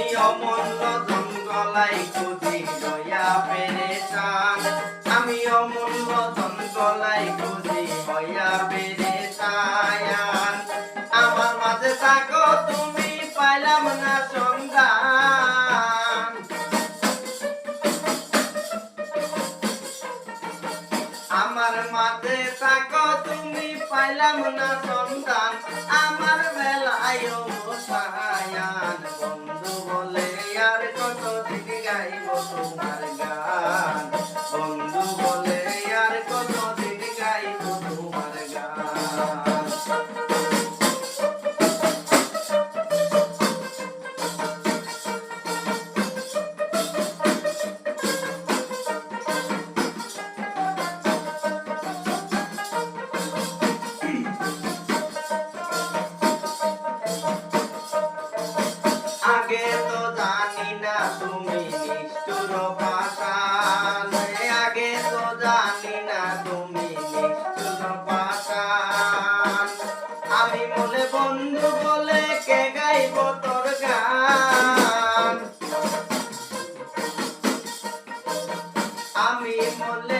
আমি অমূল্য জঙ্গলাই খুঁজি হইয়া আমার মাঝে তুমি পাইলাম না সন্ধান। আমার মাঝে থাকো, তুমি caímos no. জানি না তুমি নিষ্ঠুর পাশান আগে তো জানি না তুমি নিষ্ঠুর পাশান আমি মনে বন্ধু বলে কে গাইব তোর গান? আমি মনে